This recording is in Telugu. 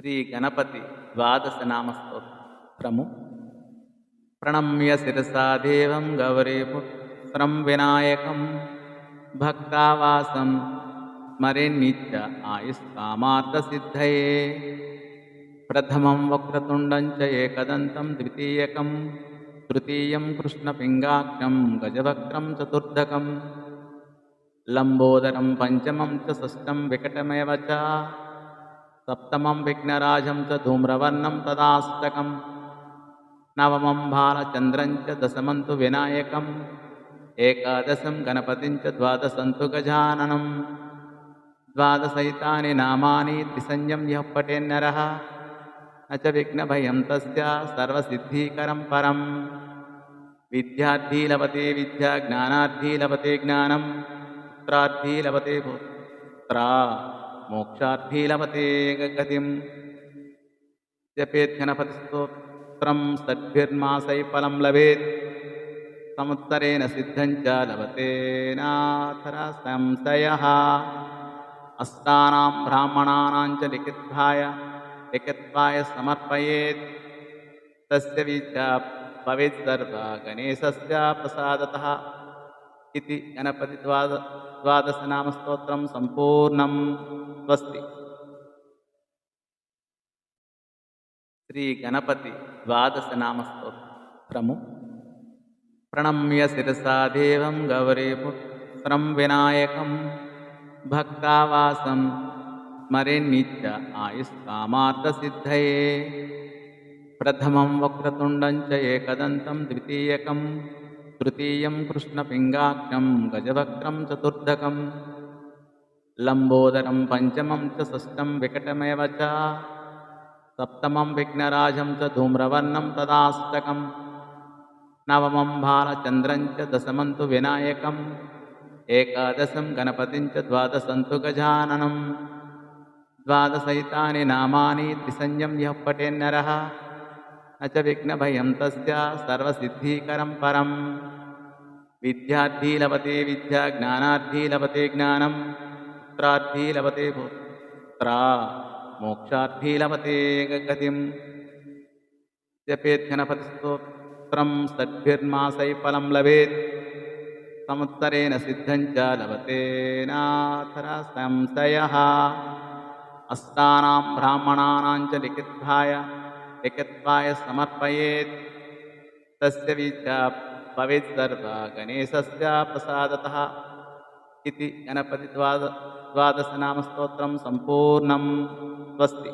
శ్రీ గణపతి ద్వాదశ నామస్తోత్రము ప్రణమ్య శిరసా దేవం గౌరీపుత్రం వినాయకం భక్తావాసం స్మరిన్నిత్య ఆయుష్కామార్థసిద్ధయే ప్రథమం వక్రతుండం చ ఏకదంతం ద్వితీయకం తృతీయం కృష్ణపింగాక్షం గజవక్రం చతుర్ధకం లంబోదరం పంచమం చ షష్టం వికటమేవ చ. సప్తమం విఘ్నరాజం చ ధూమ్రవర్ణం తదాస్తకం నవమం భారచంద్రం చ దశమం తు వినాయకం ఏకాదశం గణపతిం చ ద్వాదశం తు గజాననం ద్వాదశైతాని నామాని త్రిసంయం యః పఠేన్నర నచ విఘ్నభయం తస్య సర్వసిద్ధీకరం పరం విద్యార్థి లభతే విద్య జ్ఞానార్థి లభతే జ్ఞానం పుత్రార్థి లభతే పుత్రా మోక్షార్థీలమతే గతిం జపేత్ గణపతి స్తోత్రం షడ్భిర్మాసై ఫలం లభేత్ సంవత్సరేణ సిద్ధం చ లభతేనాథర సంశయ అష్టానాం బ్రాహ్మణానాం చ లిఖిత్వాయ లిఖిత్వాయ సమర్పయేత్ తస్య విద్యా భవేత్ సర్వ గణేశస్య ప్రసాదత ఇది గణపతి ద్వాద ద్వాదశనామస్తోత్రం సంపూర్ణం స్వస్తి. శ్రీ గణపతి ద్వాదశ నామస్తోత్రము. ప్రణమ్య శిరసా దేవం గౌరీపుత్రం వినాయకం. భక్తావాసం స్మరే నిత్య ఆయుష్కామార్థసిద్ధయే ప్రథమం వక్రతుండం చ ఏకదంతం ద్వితీయకం. తృతీయం కృష్ణపింగాక్షం గజవక్రం చతుర్ధకం లంబోదరం పంచమం చ షష్టం వికటమేవ చ సప్తమం విఘ్నరాజం చ ధూమ్రవర్ణం తదాష్టకం నవమం బాలచంద్రం చ దశమం తు వినాయకం ఏకాదశం గణపతిం చ ద్వాదశం తు గజాననం ద్వాదశైతాని నామాని త్రిసంజ్ఞం యః పఠేన్నరः न च विघ्नभयं तस्य सर्वसिद्धिकरं परं विद्यार्थी लभते विद्या ज्ञानार्थी लभते పుత్రార్థీ లభతే పుత్ర మోక్షార్థీ లభతే గతిం జపేత్ గణపతి స్తోత్రం సద్భిర్మాసై ఫలం లభేత్. సంవత్సరేణ సిద్ధం చ లభతేనాథర సంశయ అస్తానాం బ్రాహ్మణానాం చ లిఖిత్వాయ లిఖిత్వాయ సమర్పయేత్. తస్య విద్యా భవేత్ సర్వ గణేశస్య ప్రసాదత. ఇది గణపతి ద్వాద ద్వాదశనామస్తోత్రం సంపూర్ణం. స్వస్తి.